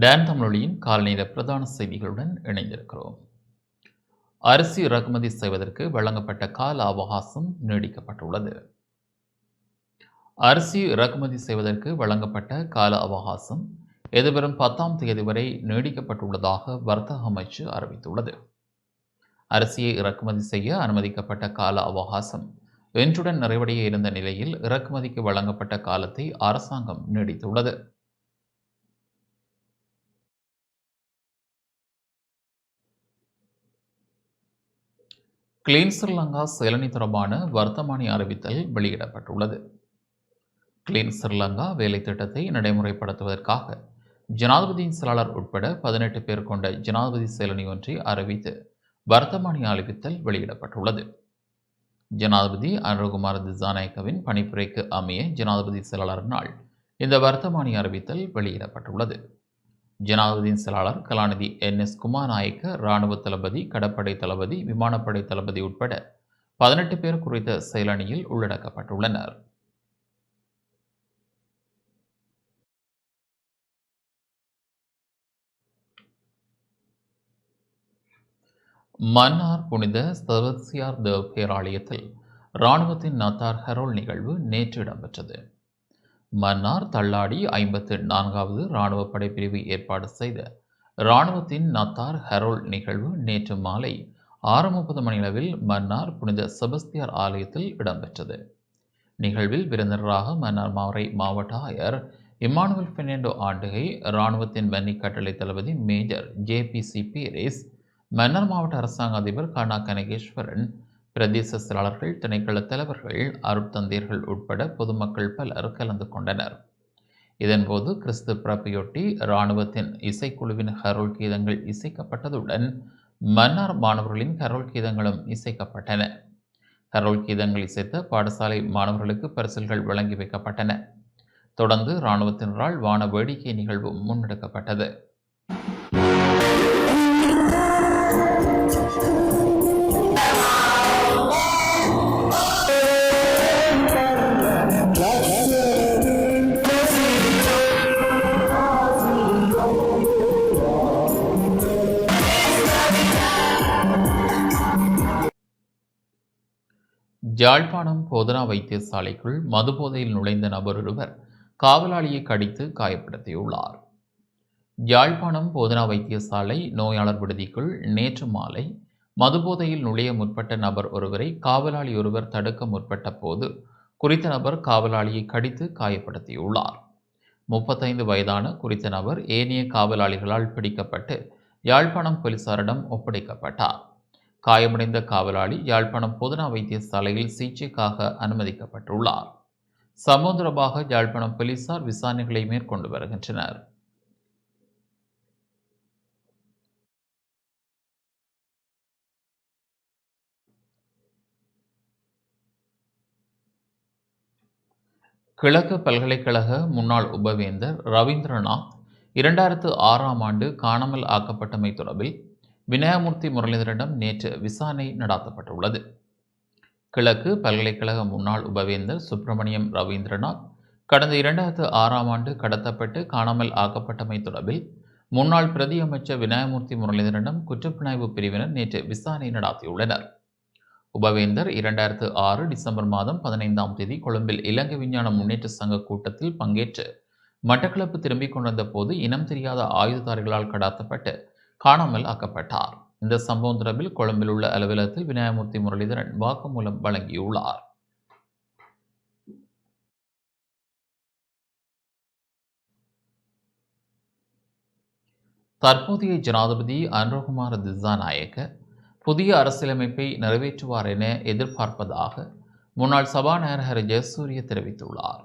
Tan Don தமிழொலியின் காலநேர பிரதான செய்திகளுடன் இணைந்திருக்கிறோம். அரிசி இறக்குமதி செய்வதற்கு வழங்கப்பட்ட கால அவகாசம் நீடிக்கப்பட்டுள்ளது. அரிசி இறக்குமதி செய்வதற்கு வழங்கப்பட்ட கால அவகாசம் எதிர்வரும் பத்தாம் தேதி வரை நீடிக்கப்பட்டுள்ளதாக வர்த்தக அமைச்சு அறிவித்துள்ளது. அரிசியை இறக்குமதி செய்ய அனுமதிக்கப்பட்ட கால அவகாசம் இன்றுடன் நிறைவடைய இருந்த நிலையில் இறக்குமதிக்கு வழங்கப்பட்ட காலத்தை அரசாங்கம் நீடித்துள்ளது. கிளீன் ஸ்ரீலங்கா செயலணி தொடர்பான வர்த்தமானி அறிவித்தல் வெளியிடப்பட்டுள்ளது. கிளீன் ஸ்ரீலங்கா வேலை திட்டத்தை நடைமுறைப்படுத்துவதற்காக ஜனாதிபதியின் செயலாளர் உட்பட பதினெட்டு பேர் கொண்ட ஜனாதிபதி செயலணி ஒன்றை அறிவித்து வர்த்தமானி அறிவித்தல் வெளியிடப்பட்டுள்ளது. ஜனாதிபதி அனுரகுமார் திசாநாயக்கவின் பணிப்புரைக்கு அமைய ஜனாதிபதி செயலாளர் நாள் இந்த வர்த்தமானி அறிவித்தல் வெளியிடப்பட்டுள்ளது. ஜனாதிபதியின் செயலாளர் கலாநிதி என் எஸ் குமாநாயக்க இராணுவ தளபதி கடற்படை தளபதி விமானப்படை தளபதி உட்பட பதினெட்டு பேர் குறித்த செயலணியில் உள்ளடக்கப்பட்டுள்ளனர். மன்னார் புனித சவசியார் தேவ் பேராலயத்தில் இராணுவத்தின் நத்தார் ஹெரோல் நிகழ்வு நேற்று இடம்பெற்றது. மன்னார் தள்ளாடி ஐம்பத்து நான்காவது இராணுவ படைப்பிரிவு ஏற்பாடு செய்த இராணுவத்தின் நத்தார் ஹெரோல் நிகழ்வு நேற்று மாலை ஆறு முப்பது மணியளவில் மன்னார் புனித செபஸ்தியார் ஆலயத்தில் இடம்பெற்றது. நிகழ்வில் விருந்தினராக மன்னார் மாவரை மாவட்ட ஆயர் இமானுவல் பெர்னாண்டோ ஆண்டுகை இராணுவத்தின் வன்னி கட்டளை தளபதி major J P C Peiris Mannar மாவட்ட அரசாங்க அதிபர் கண்ணா கனகேஸ்வரன் பிரதேச செயலாளர்கள் திணைக்கள தலைவர்கள் அருட்தந்தையர்கள் உட்பட பொதுமக்கள் பலர் கலந்து கொண்டனர். இதன்போது கிறிஸ்து பிறப்பையொட்டி இராணுவத்தின் இசைக்குழுவின் ஹரோல் கீதங்கள் இசைக்கப்பட்டதுடன் மன்னார் மாணவர்களின் ஹரோல் கீதங்களும் இசைக்கப்பட்டன. ஹரோல் கீதங்கள் இசைத்த பாடசாலை மாணவர்களுக்கு பரிசல்கள் வழங்கி வைக்கப்பட்டன. தொடர்ந்து இராணுவத்தினரால் வான வேடிக்கை நிகழ்வு முன்னெடுக்கப்பட்டது. யாழ்ப்பாணம் போதனா வைத்தியசாலைக்குள் மதுபோதையில் நுழைந்த நபர் ஒருவர் காவலாளியை கடித்து காயப்படுத்தியுள்ளார். யாழ்ப்பாணம் போதனா வைத்தியசாலை நோயாளர் விடுதிக்குள் நேற்று மாலை மதுபோதையில் நுழைய முற்பட்ட நபர் ஒருவரை காவலாளி ஒருவர் தடுக்க முற்பட்ட போது குறித்த நபர் காவலாளியை கடித்து காயப்படுத்தியுள்ளார். முப்பத்தைந்து வயதான குறித்த நபர் ஏனைய காவலாளிகளால் பிடிக்கப்பட்டு யாழ்ப்பாணம் போலீசாரிடம் ஒப்படைக்கப்பட்டார். காயமடைந்த காவலாளி யாழ்ப்பாணம் பொதுனா வைத்தியசாலையில் சிகிச்சைக்காக அனுமதிக்கப்பட்டுள்ளார். சமோதரமாக யாழ்ப்பாணம் போலீசார் விசாரணைகளை மேற்கொண்டு வருகின்றனர். கிழக்கு பல்கலைக்கழக முன்னாள் உபவேந்தர் ரவீந்திரநாத் இரண்டாயிரத்து ஆறாம் ஆண்டு காணாமல் ஆக்கப்பட்டமை தொடர்பில் விநாயகமூர்த்தி முரளிதரிடம் நேற்று விசாரணை நடாத்தப்பட்டுள்ளது. கிழக்கு பல்கலைக்கழக முன்னாள் உபவேந்தர் சுப்பிரமணியம் ரவீந்திரநாத் கடந்த இரண்டாயிரத்து ஆறாம் ஆண்டு கடத்தப்பட்டு காணாமல் ஆக்கப்பட்டமை தொடர்பில் முன்னாள் பிரதி அமைச்சர் விநாயகமூர்த்தி முரளிதரிடம் குற்றப்புலனாய்வு பிரிவினர் நேற்று விசாரணை நடாத்தியுள்ளனர். உபவேந்தர் இரண்டாயிரத்து ஆறு டிசம்பர் மாதம் பதினைந்தாம் தேதி கொழும்பில் இலங்கை விஞ்ஞான முன்னேற்ற சங்க கூட்டத்தில் பங்கேற்று மட்டக்களப்பு திரும்பிக் கொண்டிருந்த போது இனம் தெரியாத ஆயுததாரிகளால் கடத்தப்பட்டு காணாமல் ஆக்கப்பட்டார். இந்த சம்பவம் தொடர்பில் கொழும்பில் உள்ள அலுவலகத்தில் விநாயகமூர்த்தி முரளிதரன் வாக்குமூலம் வழங்கியுள்ளார். தற்போதைய ஜனாதிபதி அனுரகுமார திசாநாயக்க புதிய அரசியலமைப்பை நிறைவேற்றுவார் என எதிர்பார்ப்பதாக முன்னாள் சபாநாயகர் ஜெயசூரிய தெரிவித்துள்ளார்.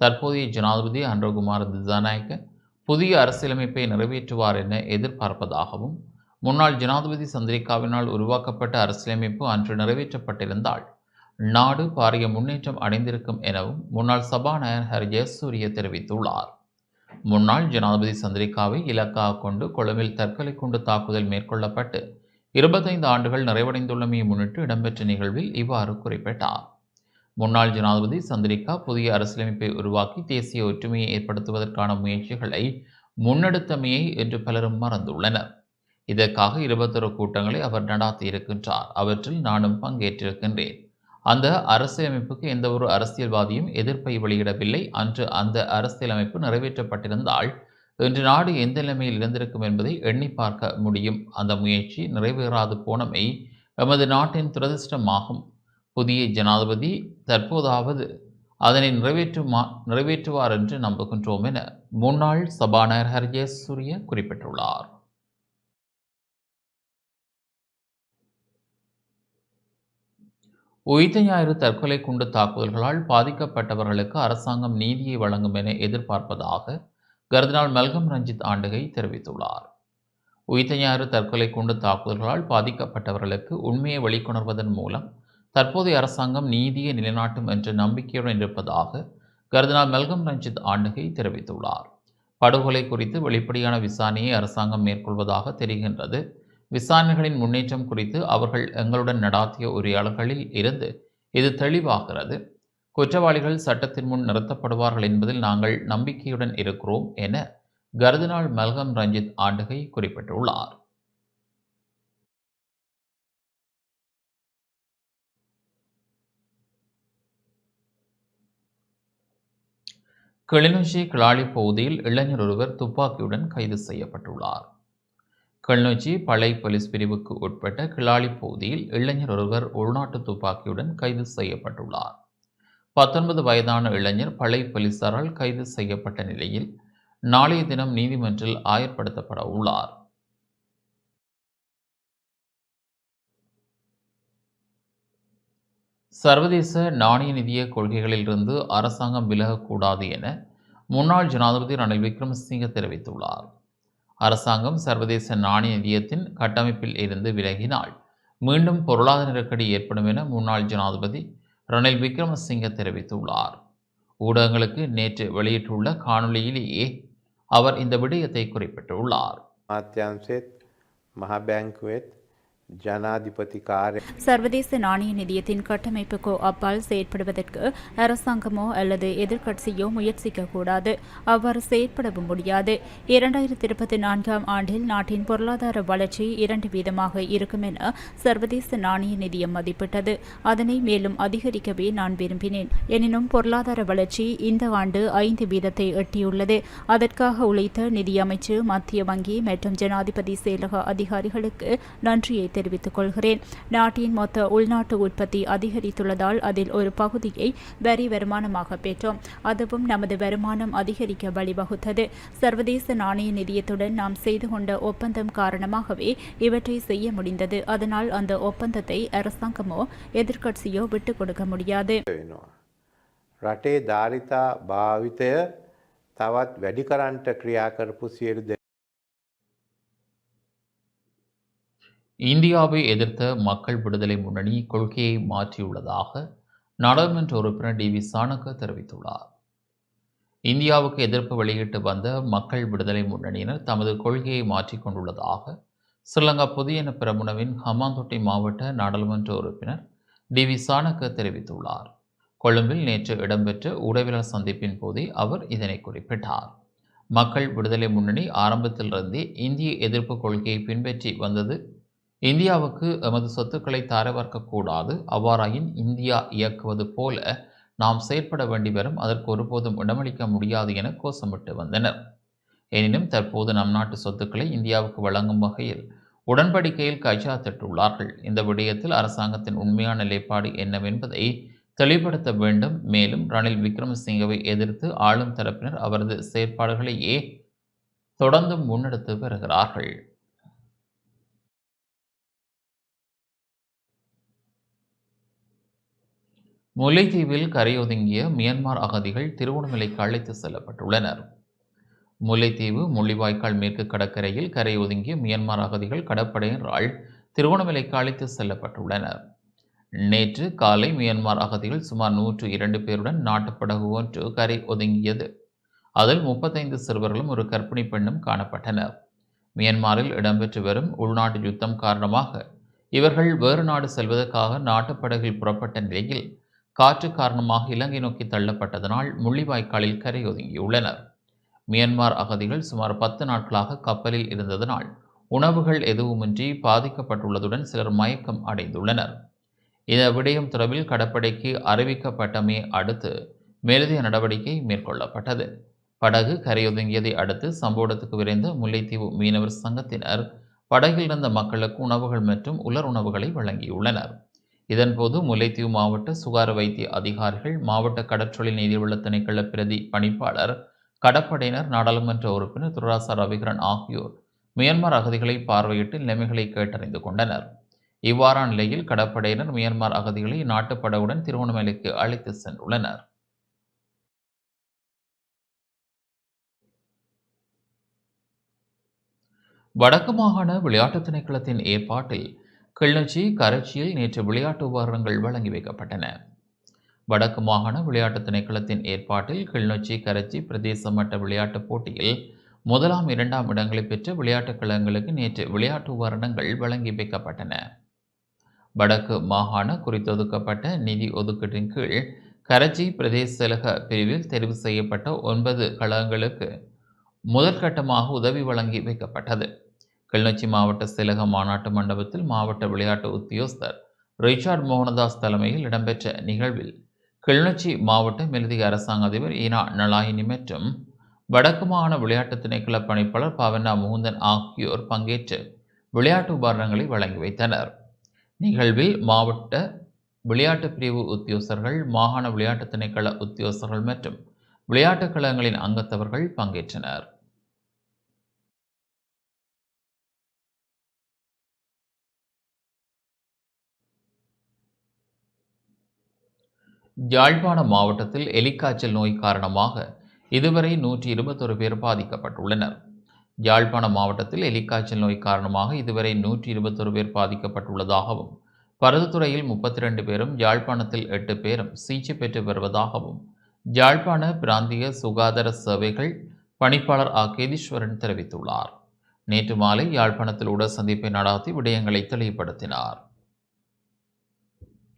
தற்போதைய ஜனாதிபதி அனுரகுமார திசாநாயக்க புதிய அரசியலமைப்பை நிறைவேற்றுவார் என எதிர்பார்ப்பதாகவும் முன்னாள் ஜனாதிபதி சந்திரிகாவினால் உருவாக்கப்பட்ட அரசியலமைப்பு அன்று நிறைவேற்றப்பட்டிருந்தால் நாடு பாரிய முன்னேற்றம் அடைந்திருக்கும் எனவும் முன்னாள் சபாநாயகர் ஜெயசூரிய தெரிவித்துள்ளார். முன்னாள் ஜனாதிபதி சந்திரிகாவை இலக்காக கொண்டு கொழும்பில் தற்கொலை கொண்டு தாக்குதல் மேற்கொள்ளப்பட்டு இருபத்தைந்து ஆண்டுகள் நிறைவடைந்துள்ளமையை முன்னிட்டு இடம்பெற்ற நிகழ்வில் இவ்வாறு குறிப்பிட்டார். முன்னாள் ஜனாதிபதி சந்திரிகா புதிய அரசியலமைப்பை உருவாக்கி தேசிய ஒற்றுமையை ஏற்படுத்துவதற்கான முயற்சிகளை முன்னெடுத்தமையை என்று பலரும் மறந்துள்ளனர். இதற்காக இருபத்தொரு கூட்டங்களை அவர் நடாத்தியிருக்கின்றார் அவற்றில் நானும் பங்கேற்றிருக்கின்றேன். அந்த அரசியலமைப்புக்கு எந்த ஒரு அரசியல்வாதியும் எதிர்ப்பை வெளியிடவில்லை. அன்று அந்த அரசியலமைப்பு நிறைவேற்றப்பட்டிருந்தால் இன்று நாடு எந்த நிலைமையில் இருந்திருக்கும் என்பதை எண்ணி பார்க்க முடியும். அந்த முயற்சி நிறைவேறாது போனமை எமது நாட்டின் துரதிர்ஷ்டமாகும். புதிய ஜனாதிபதி தற்போதாவது அதனை நிறைவேற்றுமா நிறைவேற்றுவார் என்று நம்புகின்றோம் என முன்னாள் சபாநாயகர் ஹர்ஜேஸ் சூரிய குறிப்பிட்டுள்ளார். உயிர்த்த ஞாயிறு தற்கொலை குண்டு தாக்குதல்களால் பாதிக்கப்பட்டவர்களுக்கு அரசாங்கம் நீதியை வழங்கும் என எதிர்பார்ப்பதாக கர்தினால் மல்கம் ரஞ்சித் ஆண்டுகை தெரிவித்துள்ளார். உயிர்த்த ஞாயிறு தற்கொலை குண்டு தாக்குதல்களால் பாதிக்கப்பட்டவர்களுக்கு உண்மையை வெளிக்கொணர்வதன் மூலம் தற்போதைய அரசாங்கம் நீதியை நிலைநாட்டும் என்ற நம்பிக்கையுடன் இருப்பதாக கர்தினால் மெல்கம் ரஞ்சித் ஆண்டுகை தெரிவித்துள்ளார். படுகொலை குறித்து வெளிப்படையான விசாரணையை அரசாங்கம் மேற்கொள்வதாக தெரிகின்றது. விசாரணைகளின் முன்னேற்றம் குறித்து அவர்கள் எங்களுடன் நடாத்திய உரையாடல்களில் இருந்து இது தெளிவாகிறது. குற்றவாளிகள் சட்டத்தின் முன் நிறுத்தப்படுவார்கள் என்பதில் நாங்கள் நம்பிக்கையுடன் இருக்கிறோம் என கர்தினால் மல்கம் ரஞ்சித் ஆண்டுகை குறிப்பிட்டுள்ளார். கிளிநொச்சி கிளாலி பகுதியில் இளைஞர் ஒருவர் துப்பாக்கியுடன் கைது செய்யப்பட்டுள்ளார். கிளிநொச்சி பழை போலீஸ் பிரிவுக்கு உட்பட்ட கிளாலி பகுதியில் இளைஞர் ஒருவர் உள்நாட்டு துப்பாக்கியுடன் கைது செய்யப்பட்டுள்ளார். பத்தொன்பது வயதான இளைஞர் பழை போலீசாரால் கைது செய்யப்பட்ட நிலையில் நாளைய தினம் நீதிமன்றில் ஆயர்படுத்தப்பட உள்ளார். சர்வதேச நாணய நிதிய கொள்கைகளிலிருந்து அரசாங்கம் விலகக்கூடாது என முன்னாள் ஜனாதிபதி ரணில் விக்ரமசிங்க தெரிவித்துள்ளார். அரசாங்கம் சர்வதேச நாணய நிதியத்தின் கட்டமைப்பில் இருந்து விலகினால் மீண்டும் பொருளாதார நெருக்கடி ஏற்படும் என முன்னாள் ஜனாதிபதி ரணில் விக்ரமசிங்க தெரிவித்துள்ளார். ஊடகங்களுக்கு நேற்று வெளியிட்டுள்ள காணொலியிலேயே அவர் இந்த விடயத்தை குறிப்பிட்டுள்ளார். மாத்தியாம்சேத் மகாபேங்குவேத் ஜனாதிபதி காரிய சர்வதேச நாணய நிதியத்தின் கட்டமைப்புக்கோ அப்பால் செயற்படுவதற்கு அரசாங்கமோ அல்லது எதிர்க்கட்சியோ முயற்சிக்க கூடாது அவ்வாறு செயற்படவும் முடியாது. இரண்டாயிரத்தி இருபத்தி நான்காம் ஆண்டில் நாட்டின் பொருளாதார வளர்ச்சி இரண்டு வீதமாக இருக்கும் என சர்வதேச நாணய நிதியம் மதிப்பிட்டது. அதனை மேலும் அதிகரிக்கவே நான் விரும்பினேன். எனினும் பொருளாதார வளர்ச்சி இந்த ஆண்டு ஐந்து வீதத்தை எட்டியுள்ளது. அதற்காக உழைத்த நிதியமைச்சு மத்திய வங்கி மற்றும் ஜனாதிபதி செயலக அதிகாரிகளுக்கு நன்றியை தெரிவித்துக் கொள்கிறேன் நாட்டின் மொத்த உள்நாட்டு உற்பத்தி அதிகரித்துள்ளதால் அதில் ஒரு பகுதியை வரி வருமானமாக பெற்றோம் அதுவும் நமது வருமானம் அதிகரிக்க வழிவகுத்தது சர்வதேச நாணய நிதியத்துடன் நாம் செய்து கொண்ட ஒப்பந்தம் காரணமாகவே இவற்றை செய்ய முடிந்தது அதனால் அந்த ஒப்பந்தத்தை அரசாங்கமோ எதிர்க்கட்சியோ விட்டுக் கொடுக்க முடியாது වෙනවා. රටේ ධාරිතා භාවිතය තවත් වැඩි කරන්ට ක්‍රියා කරපු සියලු இந்தியாவை எதிர்த்த மக்கள் விடுதலை முன்னணி கொள்கையை மாற்றியுள்ளதாக நாடாளுமன்ற உறுப்பினர் டி வி சாணக்க தெரிவித்துள்ளார். இந்தியாவுக்கு எதிர்ப்பு வெளியிட்டு வந்த மக்கள் விடுதலை முன்னணியினர் தமது கொள்கையை மாற்றிக்கொண்டுள்ளதாக ஸ்ரீலங்கா புதியன பிரமுனவின் ஹமாந்தொட்டி மாவட்ட நாடாளுமன்ற உறுப்பினர் டி வி சாணக்க தெரிவித்துள்ளார். கொழும்பில் நேற்று இடம்பெற்ற ஊடகவியலாளர் சந்திப்பின் போதே அவர் இதனை குறிப்பிட்டார். மக்கள் விடுதலை முன்னணி ஆரம்பத்திலிருந்தே இந்திய எதிர்ப்பு கொள்கையை பின்பற்றி வந்தது இந்தியாவுக்கு எமது சொத்துக்களை தாரவார்க்கக்கூடாது. அவ்வாறாயின் இந்தியா இயக்குவது போல நாம் செயற்பட வேண்டி வரும். அதற்கு ஒருபோதும் இடமளிக்க முடியாது என கோஷமிட்டு வந்தனர். எனினும் தற்போது நம் நாட்டு சொத்துக்களை இந்தியாவுக்கு வழங்கும் வகையில் உடன்படிக்கையில் கைச்சாத்திட்டுள்ளார்கள் இந்த விடயத்தில் அரசாங்கத்தின் உண்மையான நிலைப்பாடு என்னவென்பதை தெளிவுபடுத்த வேண்டும். மேலும் ரணில் விக்ரமசிங்கவை எதிர்த்து ஆளும் தரப்பினர் அவரது செயற்பாடுகளையே தொடர்ந்து முன்னெடுத்து வருகிறார்கள். முல்லைத்தீவில் கரையொதுங்கிய மியான்மர் அகதிகள் திருவண்ணாமலைக்கு அழைத்து செல்லப்பட்டுள்ளனர். முல்லைத்தீவு முள்ளிவாய்க்கால் மேற்கு கடற்கரையில் கரையொதுங்கிய மியான்மர் அகதிகள் கடற்படையினரால் திருவண்ணாமலைக்கு அழைத்து செல்லப்பட்டுள்ளனர். நேற்று காலை மியான்மர் அகதிகள் சுமார் நூற்று இரண்டு பேருடன் நாட்டுப்படகு ஒன்று கரை ஒதுங்கியது அதில் முப்பத்தைந்து சிறுவர்களும் ஒரு கர்ப்பிணி பெண்ணும் காணப்பட்டனர். மியான்மரில் இடம்பெற்று வரும் உள்நாட்டு யுத்தம் காரணமாக இவர்கள் வேறு நாடு செல்வதற்காக நாட்டுப்படகில் புறப்பட்ட நிலையில் காற்று காரணமாக இலங்கை நோக்கி தள்ளப்பட்டதனால் முள்ளிவாய்க்காலில் கரையொதுங்கியுள்ளனர். மியான்மர் அகதிகள் சுமார் பத்து நாட்களாக கப்பலில் இருந்ததனால் உணவுகள் எதுவுமின்றி பாதிக்கப்பட்டுள்ளதுடன் சிலர் மயக்கம் அடைந்துள்ளனர். இந்த விடயம் தொடர்பில் கடற்படைக்கு அறிவிக்கப்பட்டமே அடுத்து மேலதிக நடவடிக்கை மேற்கொள்ளப்பட்டது. படகு கரையொதுங்கியதை அடுத்து சம்பவத்துக்கு விரைந்த முல்லைத்தீவு மீனவர் சங்கத்தினர் படகில் இருந்த மக்களுக்கு உணவுகள் மற்றும் உலர் உணவுகளை வழங்கியுள்ளனர். இதன்போது முல்லைத்தீவு மாவட்ட சுகார வைத்திய அதிகாரிகள் மாவட்ட கடற்றொழில் நீதிவள திணைக்கள பிரதி பணிப்பாளர் கடற்படையினர் நாடாளுமன்ற உறுப்பினர் துராசா ரவிகரன் ஆகியோர் மியான்மர் அகதிகளை பார்வையிட்டு நிலைமைகளை கேட்டறிந்து கொண்டனர். இவ்வாறான நிலையில் கடற்படையினர் மியான்மர் அகதிகளை நாட்டுப்படவுடன் திருவண்ணாமலைக்கு அழைத்து சென்றுள்ளனர். வடக்கு மாகாண விளையாட்டு திணைக்களத்தின் ஏற்பாட்டில் கிளிநொச்சி கரைச்சியில் நேற்று விளையாட்டு உபகரணங்கள் வழங்கி வைக்கப்பட்டன. வடக்கு மாகாண விளையாட்டு திணைக்களத்தின் ஏற்பாட்டில் கிளிநொச்சி கரைச்சி பிரதேச மட்ட விளையாட்டுப் போட்டியில் முதலாம் இரண்டாம் இடங்களை பெற்ற விளையாட்டுக் கழகங்களுக்கு நேற்று விளையாட்டு உபகரணங்கள் வழங்கி வைக்கப்பட்டன. வடக்கு மாகாண குறித்தொதுக்கப்பட்ட நிதி ஒதுக்கீட்டின் கீழ் கரைச்சி பிரதேச செயலக பிரிவில் தெரிவு செய்யப்பட்ட ஒன்பது கழகங்களுக்கு முதற்கட்டமாக உதவி வழங்கி வைக்கப்பட்டது. கிளிநொச்சி மாவட்ட செயலக மாநாட்டு மண்டபத்தில் மாவட்ட விளையாட்டு உத்தியோகஸ்தர் ரிச்சார்ட் மோகனதாஸ் தலைமையில் இடம்பெற்ற நிகழ்வில் கிளிநொச்சி மாவட்ட மேலதிக அரசாங்க அதிபர் ஈனா நலாயினி மற்றும் வடக்கு மாகாண விளையாட்டு திணைக்கள பணிப்பாளர் பவனா முகுந்தன் ஆகியோர் பங்கேற்று விளையாட்டு உபகரணங்களை வழங்கி வைத்தனர். நிகழ்வில் மாவட்ட விளையாட்டு பிரிவு உத்தியோகர்கள் மாகாண விளையாட்டு திணைக்கள உத்தியோகர்கள் மற்றும் விளையாட்டுக் கழகங்களின் அங்கத்தவர்கள் பங்கேற்றனர். யாழ்ப்பாண மாவட்டத்தில் எலிக்காய்ச்சல் நோய் காரணமாக இதுவரை நூற்றி இருபத்தொரு பேர் பாதிக்கப்பட்டுள்ளனர். யாழ்ப்பாண மாவட்டத்தில் எலிக்காய்ச்சல் நோய் காரணமாக இதுவரை நூற்றி இருபத்தொரு பேர் பாதிக்கப்பட்டுள்ளதாகவும் பருதுத்துறையில் முப்பத்தி ரெண்டு பேரும் யாழ்ப்பாணத்தில் எட்டு பேரும் சிகிச்சை பெற்று வருவதாகவும் யாழ்ப்பாண பிராந்திய சுகாதார சேவைகள் பணிப்பாளர் ஆ கேதீஸ்வரன் தெரிவித்துள்ளார். நேற்று மாலை யாழ்ப்பாணத்தில் உடல் சந்திப்பை நடாத்தி விடயங்களை தெளிவுபடுத்தினார்.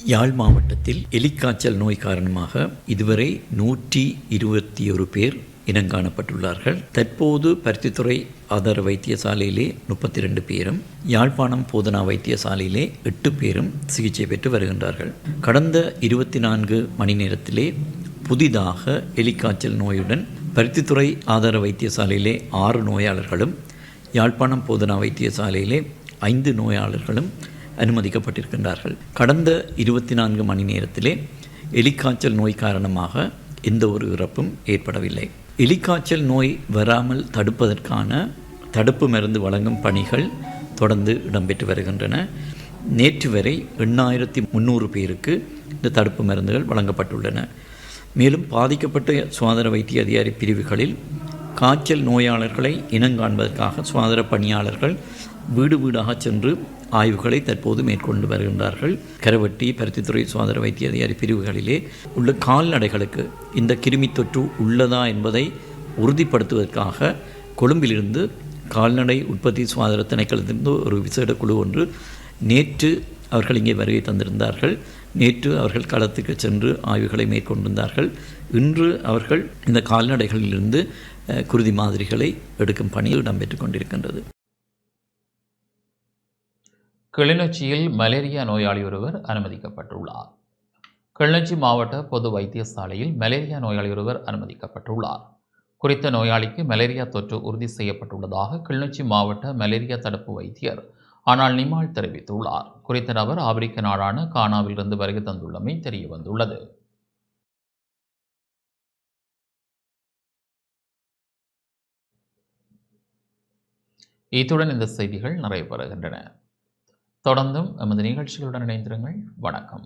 யாழ் மாவட்டத்தில் எலிக்காய்ச்சல் நோய் காரணமாக இதுவரை நூற்றி இருபத்தி ஒரு பேர் இனங்காணப்பட்டுள்ளார்கள் தற்போது பருத்தித்துறை ஆதார வைத்தியசாலையிலே முப்பத்தி ரெண்டு பேரும் யாழ்ப்பாணம் போதனா வைத்தியசாலையிலே எட்டு பேரும் சிகிச்சை பெற்று வருகின்றார்கள். கடந்த இருபத்தி நான்கு மணி நேரத்திலே புதிதாக எலிக்காய்ச்சல் நோயுடன் பருத்தித்துறை ஆதார வைத்தியசாலையிலே ஆறு நோயாளர்களும் யாழ்ப்பாணம் போதனா வைத்தியசாலையிலே ஐந்து நோயாளர்களும் அனுமதிக்கப்பட்டிருக்கின்றார்கள். கடந்த இருபத்தி நான்கு மணி நேரத்திலே எலிக்காய்ச்சல் நோய் காரணமாக எந்த ஒரு இறப்பும் ஏற்படவில்லை. எலிக்காய்ச்சல் நோய் வராமல் தடுப்பதற்கான தடுப்பு மருந்து வழங்கும் பணிகள் தொடர்ந்து இடம்பெற்று வருகின்றன. நேற்று வரை எண்ணாயிரத்தி முந்நூறு பேருக்கு இந்த தடுப்பு மருந்துகள் வழங்கப்பட்டுள்ளன. மேலும் பாதிக்கப்பட்ட சுகாதார வைத்திய அதிகாரி பிரிவுகளில் காய்ச்சல் நோயாளர்களை இனங்காண்பதற்காக சுகாதார பணியாளர்கள் வீடு வீடாக சென்று ஆய்வுகளை தற்போது மேற்கொண்டு வருகின்றார்கள். கரவட்டி பருத்தித்துறை சுகாதார வைத்திய அதிகாரி பிரிவுகளிலே உள்ள கால்நடைகளுக்கு இந்த கிருமி தொற்று உள்ளதா என்பதை உறுதிப்படுத்துவதற்காக கொழும்பிலிருந்து கால்நடை உற்பத்தி சுகாதார திணைக்களத்திலிருந்து ஒரு விசேட குழு ஒன்று நேற்று அவர்கள் இங்கே வருகை தந்திருந்தார்கள். நேற்று அவர்கள் களத்துக்கு சென்று ஆய்வுகளை மேற்கொண்டிருந்தார்கள். இன்று அவர்கள் இந்த கால்நடைகளிலிருந்து குருதி மாதிரிகளை எடுக்கும் பணி இடம்பெற்று கொண்டிருக்கின்றது. கிளிநொச்சியில் மலேரியா நோயாளி ஒருவர் அனுமதிக்கப்பட்டுள்ளார். கிளிநொச்சி மாவட்ட பொது வைத்தியசாலையில் மலேரியா நோயாளி ஒருவர் அனுமதிக்கப்பட்டுள்ளார். குறித்த நோயாளிக்கு மலேரியா தொற்று உறுதி செய்யப்பட்டுள்ளதாக கிளிநொச்சி மாவட்ட மலேரியா தடுப்பு வைத்தியர் ஆனால் நிமால் தெரிவித்துள்ளார். குறித்த நபர் ஆப்பிரிக்க நாடான கானாவிலிருந்து வருகை தந்துள்ளமை தெரிய வந்துள்ளது இத்துடன் இந்த செய்திகள் நிறைவு பெறுகின்றன தொடர்ந்தும் எமது நிகழ்ச்சிகளுடன் இணைந்திருங்கள். வணக்கம்.